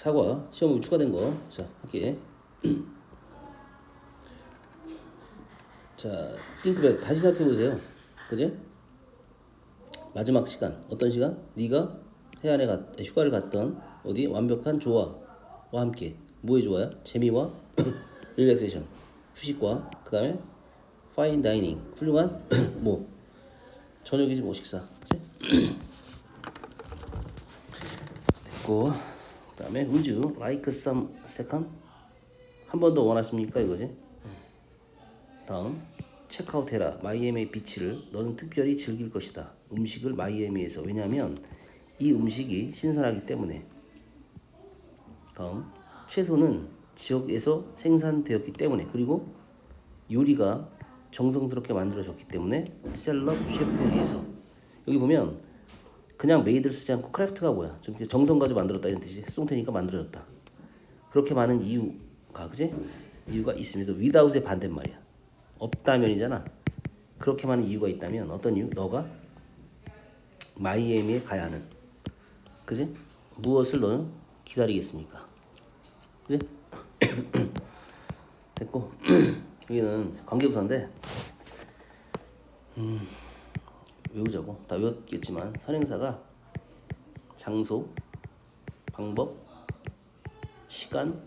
사과 시험에 추가된 거. 자, 할게. 자, 띵크백 다시 생각해 보세요. 그지? 마지막 시간 어떤 시간? 네가 해안에 갔 휴가를 갔던 어디 완벽한 조화와 함께 뭐의 조화야? 재미와 릴렉세이션 휴식과 그 다음에 파인 다이닝 훌륭한 뭐 저녁이지 뭐 식사? 됐고 그 다음에 would you like some second? 한 번 더 원하십니까 이거지? 다음. 체크아웃 해라. 마이애미 비치를 너는 특별히 즐길 것이다. 음식을 마이애미에서. 왜냐하면 이 음식이 신선하기 때문에. 다음. 채소는 지역에서 생산되었기 때문에. 그리고 요리가 정성스럽게 만들어졌기 때문에 셀럽 셰프에 의해서. 여기 보면 그냥 메이드를 쓰지 않고 크래프트가 뭐야? 좀 정성 가지고 만들었다 이런 뜻이 송테니까 만들어졌다. 그렇게 많은 이유가 그지? 이유가 있으면서 without의 반대말이야. 없다면이잖아. 그렇게 많은 이유가 있다면 어떤 이유? 너가 마이애미에 가야 하는. 그지? 무엇을 너는 기다리겠습니까? 그지? 됐고. 여기는 관계부사인데 음, 외우자고. 다 외웠겠지만 선행사가 장소 방법 시간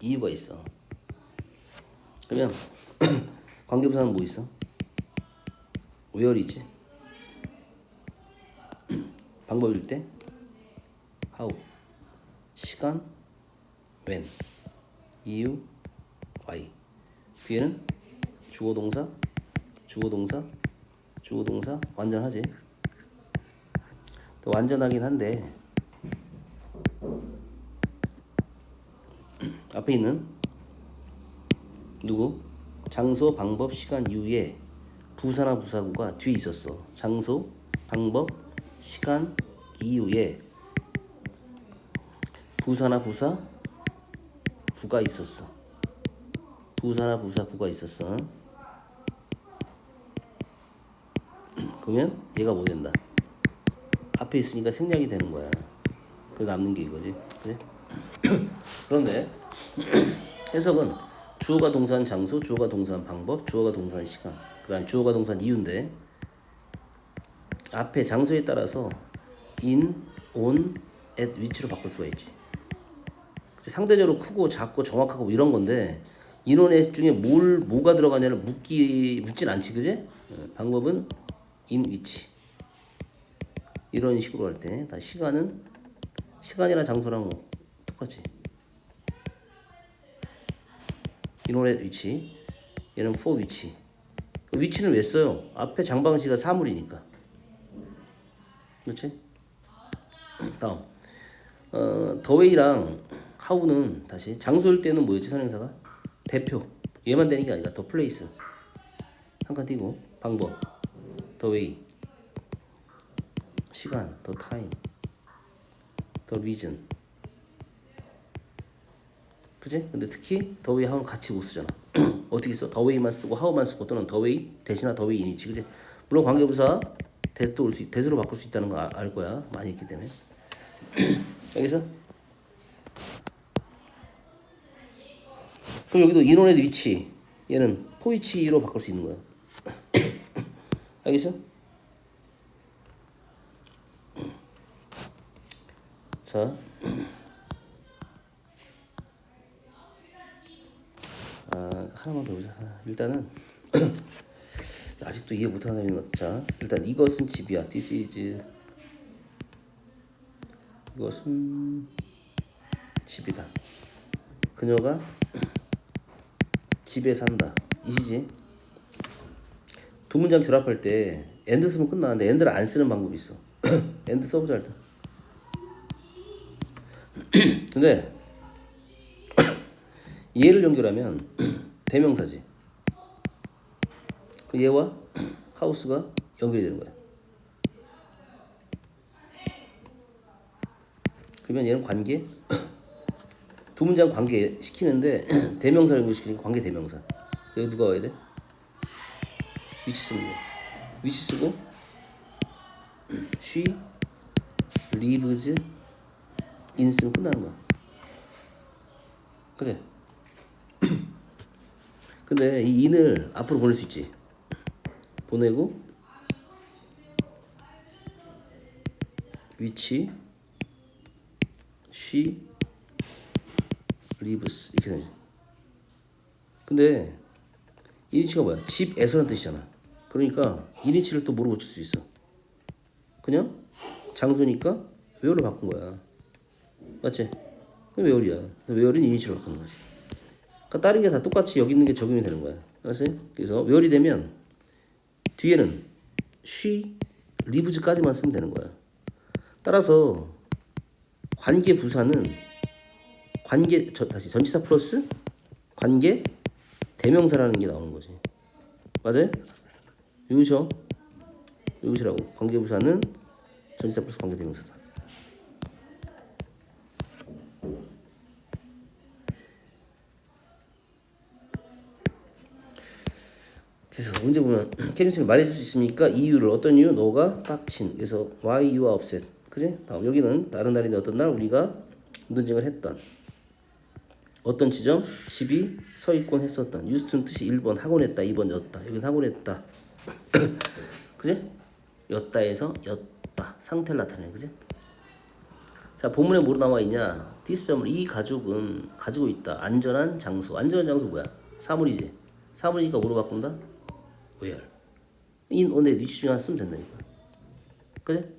이유가 있어. 그러면 관계부사는 뭐 있어? where이지. 방법일 때? how 시간 when 이유 why. 뒤에는 주어 동사 주어 동사 주어 동사? 완전하지? 또 완전하긴 한데. 앞에 있는? 누구? 장소 방법 시간 이후에 부사나 부사구가 뒤에 있었어. 장소 방법 시간 이후에 부사나 부사 구가 있었어. 부사나 부사 구가 있었어. 그러면 얘가 뭐 된다? 앞에 있으니까 생략이 되는 거야. 그 남는 게 이거지. 그래? 그런데 해석은 주어가 동사한 장소, 주어가 동사한 방법, 주어가 동사한 시간, 그 다음 주어가 동사한 이유인데 앞에 장소에 따라서 in, on, at 위치로 바꿀 수가 있지. 상대적으로 크고 작고 정확하고 뭐 이런 건데 at 중에 뭘 뭐가 들어가냐를 묻기 묻진 않지, 그지? 어, 방법은 in 위치. 이런 식으로 할 때 다 시간은 시간이나 장소랑 뭐 똑같이. at 위치. 얘는 for 위치. 그 위치는 왜 써요? 앞에 장방시가 사물이니까. 그렇지? 다음 어, 더웨이랑 하우는 다시 장소일 때는 뭐였지 선행사가? 대표 얘만 되는 게 아니라 더 플레이스 한 칸 띄고 방법 더웨이 시간 더 타임 더 리전 그지? 근데 특히 더웨이 하우는 같이 못 쓰잖아 어떻게 써? 더웨이만 쓰고 하우만 쓰고 또는 더웨이 대신하 더웨이 인이지 그지? 물론 관계부사 대도 올 수, 대수로 바꿀 수 있다는 거 알 거야. 많이 있기 때문에. 여기서 그럼 여기도 인원의 위치 얘는 포위치로 바꿀 수 있는 거야. 알겠어? 자. 아, 하나만 더 보자. 아, 일단은 아직도 이해 못 하는 사람이 있는 것 같아. 자, 일단 이것은 집이야. This is 이것은 집이다. 그녀가 집에 산다. 이시지? 두 문장 결합할 때 엔드 쓰면 끝나는데 엔드를 안 쓰는 방법이 있어. 엔드 써보자 일단. 근데 얘를 연결하면 대명사지. 그 얘와 하우스가 연결이 되는 거야. 그러면 얘는 관계 두 문장 관계 시키는데 대명사 연결시키니까 관계 대명사. 여기 누가 와야 돼? 위치 쓰면 돼. 위치 쓰고 she lives in 쓰면 끝나는 거야. 그지? 근데 이 in을 앞으로 보낼 수 있지. 보내고 위치 she lives 이렇게 되지. 근데 인위치가 뭐야? 집에서라는 뜻이잖아. 그러니까 인위치를 또 뭐로 고칠 수 있어? 그냥 장소니까 웨어로 바꾼 거야. 맞지? 그 웨어리야. 웨어는 인위치로 바꾸는 거지. 그러니까 다른 게 다 똑같이 여기 있는 게 적용이 되는 거야. 알았어요? 그래서 웨어리 되면 뒤에는 she lives까지만 쓰면 되는 거야. 따라서 관계 부사는 관계 저, 다시 전치사 플러스 관계 대명사라는 게 나오는 거지. 맞아요? 외우셔. 외우시라고. 관계 부사는 전치사 플러스 관계 대명사다. 그래서 문제 보면 캐릭터를 말해줄 수 있습니까? 이유를 어떤 이유? 너가 빡친. 그래서 why you are upset. 그지? 다음 여기는 다른 날인데 어떤 날 우리가 운전증을 했던 어떤 지점? 집이 서 있곤 했었던 유스튼 뜻이 1번 학원 했다 2번 였다 여기는 학원 했다 그지? 였다에서 였다 상태를 나타내 그지? 자 본문에 뭐로 나와 있냐 디스점을 이 가족은 가지고 있다 안전한 장소 안전한 장소 뭐야? 사물이지 사물이니까 뭐로 바꾼다? where in on의 위치 중에 하나 쓰면 된다니까 그지?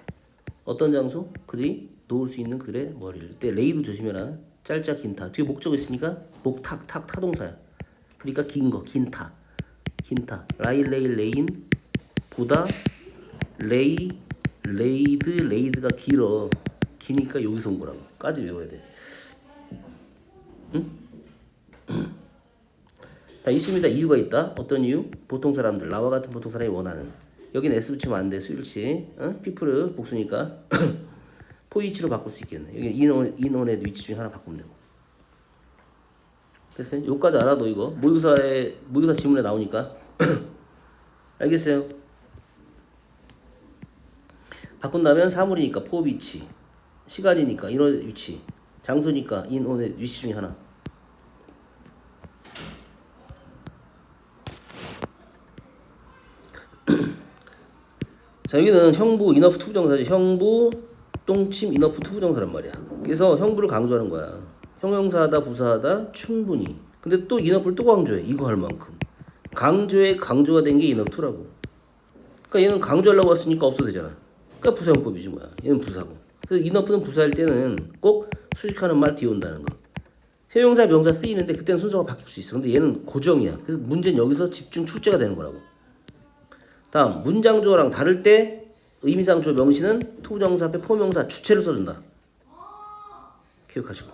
어떤 장소? 그들이 놓을 수 있는 그들의 머리를 때 레이도 조심해라 짧자 긴타 뒤에 목적 있으니까 목탁 탁 타동사야 그러니까 긴 거 긴타 긴타. 라이 레이 레인 보다 레이 레이드 레이드가 길어. 기니까 여기서 온 거라고. 까지 외워야 돼. 응? 자 있습니다. 이유가 있다. 어떤 이유? 보통 사람들 나와 같은 보통 사람이 원하는. 여기는 S 붙이면 안돼. 수일치. 어? 피플을 복수니까. 포이치로 바꿀 수 있겠네. 여기 인원, 인원의 위치 중에 하나 바꾸면 되고. 됐어요? 여기까지 알아도 이거? 모의고사에 모의고사 지문에 나오니까 알겠어요? 바꾼다면 사물이니까 포 위치 시간이니까 인원의 위치 장소니까 인원의 위치 중에 하나. 자 여기는 형부 인어프 투부정사지. 형부 똥침 인어프 투부정사란 말이야. 그래서 형부를 강조하는 거야. 형용사하다 부사하다 충분히. 근데 또 인어프를 또 강조해. 이거 할 만큼 강조에 강조가 된게 인어프 투라고. 그러니까 얘는 강조하려고 했으니까 없어도 되잖아. 그러니까 부사용법이지 뭐야. 얘는 부사고. 그래서 인어프는 부사일 때는 꼭 수식하는 말 뒤에 온다는 거. 형용사 명사 쓰이는데 그때는 순서가 바뀔 수 있어. 근데 얘는 고정이야. 그래서 문제는 여기서 집중 출제가 되는 거라고. 다음 문장 주어랑 다를 때 의미상 주어 명시는 투부정사 앞에 포명사 주체를 써준다. 기억하시고.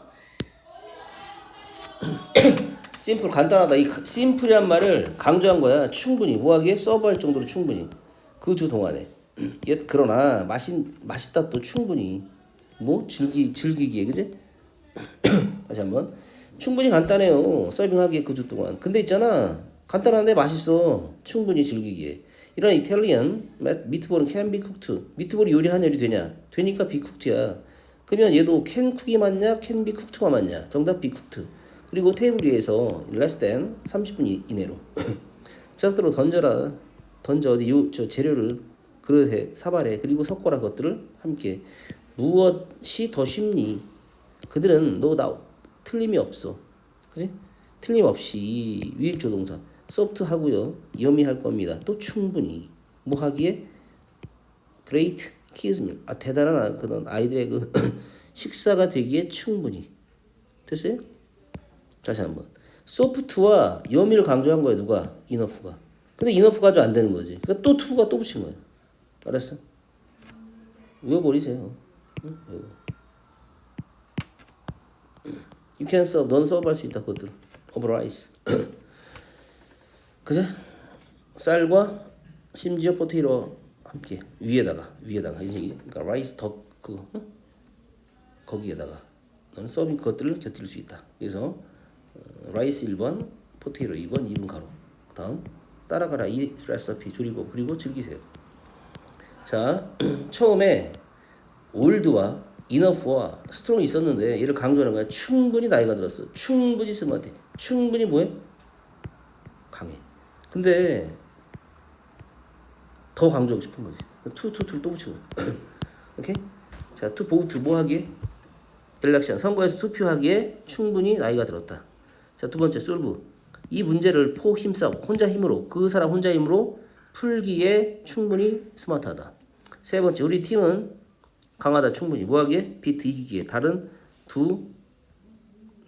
심플 간단하다. 이 심플이란 말을 강조한 거야. 충분히 뭐하기에 서브할 정도로 충분히 그 주 동안에. 예, 그러나 맛있 맛있다 또 충분히 뭐 즐기 즐기기에 그지? 다시 한번 충분히 간단해요. 서빙하기에 그 주 동안. 근데 있잖아 간단한데 맛있어. 충분히 즐기기에. 이런 이탈리안 미트볼은 be cooked. 미트볼이 요리한 요리 되냐? 되니까 cooked야. 그러면 얘도 can cook이 맞냐? be cooked가 맞냐? 정답 cooked. 그리고 테이블 위에서 less than 30분 이- 이내로 저것들로 던져라. 던져 어디 요 저 재료를 그릇에 사발에 그리고 섞어라 것들을 함께 무엇이 더 쉽니? 그들은 no doubt 틀림이 없어. 그지? 틀림없이 위일조 동사 소프트 하고요. 염이할 겁니다. 또 충분히 뭐 하기에 great kids meal 아 대단한 그런 아이들의 그 식사가 되기에 충분히 됐어요? 다시 한번. 소프트와 염이를 강조한 거예요 누가? 이너프가. 근데 이너프 가지고 안 되는 거지. 그러니까 또 투가 또 붙인 거예요. 알았어? 외워버리세요. 응? 외워. You can solve 넌 solve 할수 있다 그것들 over rice 그제? 쌀과 심지어 포테이로 함께. 위에다가 위에다가. 이제 그러니까 라이스 덕 그거. 응? 거기에다가. 너는 서빙 그것들을 곁들일 수 있다. 그래서 어, 라이스 1번, 포테이로 2번, 2분 가로. 다음 따라가라 이 레시피 조리법 그리고 즐기세요. 자 처음에 올드와 enough와 strong이 있었는데 얘를 강조하는 거야. 충분히 나이가 들었어. 충분히 스마트. 충분히 뭐해? 강해. 근데 더 강조하고 싶은 거지. 투, 투, 투를 또 붙이고. 오케이? 자, 투 보우트 뭐 하기에? 엘렉션 선거에서 투표하기에 충분히 나이가 들었다. 자, 두 번째 솔브. 이 문제를 포 힘싸 혼자 힘으로 그 사람 혼자 힘으로 풀기에 충분히 스마트하다. 세 번째, 우리 팀은 강하다 충분히 뭐 하기에? 비트 이기기에 다른 두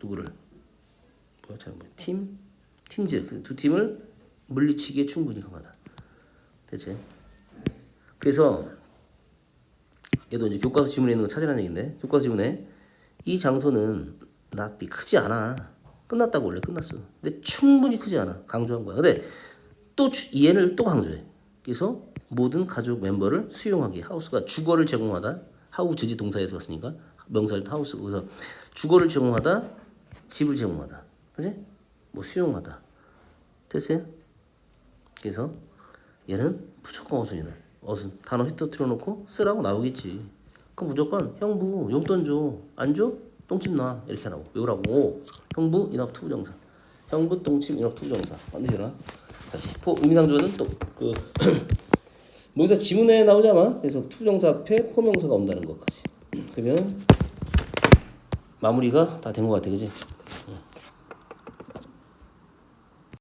누구를 뭐야 잘 뭐야 팀 팀즈 그두 팀을 물리치기에 충분히 강하다. 됐지? 그래서 얘도 이제 교과서 지문에 있는 거 찾으라는 얘긴데 교과서 지문에 이 장소는 납비 크지 않아 끝났다고 원래 끝났어. 근데 충분히 크지 않아. 강조한 거야. 근데 또 주- 얘를 또 강조해. 그래서 모든 가족 멤버를 수용하기. 하우스가 주거를 제공하다. 하우 주지 동사에서 썼으니까 명사를 하우스. 그래서 주거를 제공하다 집을 제공하다. 그지? 뭐 수용하다. 됐어요? 그래서 얘는 무조건 어순이다. 어순. 단어 휘터트려 놓고 쓰라고 나오겠지. 그럼 무조건 형부 용돈 줘. 안 줘? 똥집 나. 이렇게 하라고. 외우라고. 형부 인합 투부정사. 형부 똥집 인합 투부정사. 만드시라. 다시 포 의미상조는 또그 모의사 지문에 나오잖아. 그래서 투부정사 앞에 포명사가 온다는 것까지. 그러면 마무리가 다 된 것 같아, 그지?